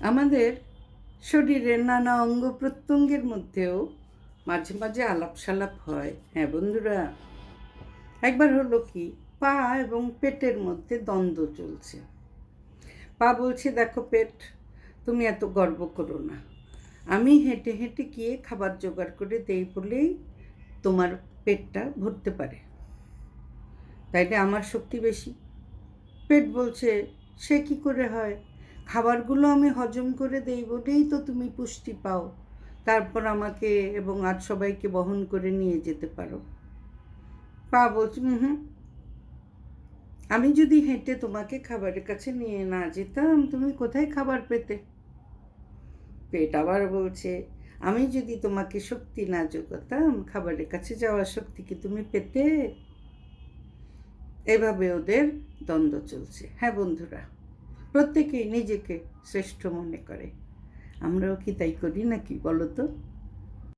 আমাদের শরীরের নানা অঙ্গ প্রত্যঙ্গের মধ্যেও মাঝে মাঝে আলাপ সালাপ হয়। হ্যাঁ বন্ধুরা, একবার হলো কি, পা এবং পেটের মধ্যে দ্বন্দ্ব চলছে। পা বলছে, দেখো পেট, তুমি এত গর্ব করো না। আমি হেঁটে হেঁটে গিয়ে খাবার জোগাড় করে দেই বলেই তোমার পেটটা ভরতে পারে। তাইলে আমার শক্তি বেশি। পেট বলছে, সে কি করে হয়? খাবারগুলো আমি হজম করে দেই বলেই তো তুমি পুষ্টি পাও। তারপর আমাকে এবং আর সবাইকে বহন করে নিয়ে যেতে পারো। পা হুম। আমি যদি হেঁটে তোমাকে খাবারের কাছে নিয়ে না যেতাম, তুমি কোথায় খাবার পেতে? পেট আবার বলছে, আমি যদি তোমাকে শক্তি না যোগাতাম, খাবারের কাছে যাওয়ার শক্তি কি তুমি পেতে? এভাবে ওদের দ্বন্দ্ব চলছে। হ্যাঁ বন্ধুরা। প্রত্যেকেই নিজেকে শ্রেষ্ঠ মনে করে। আমরাও কি তাই করি নাকি বলো তো?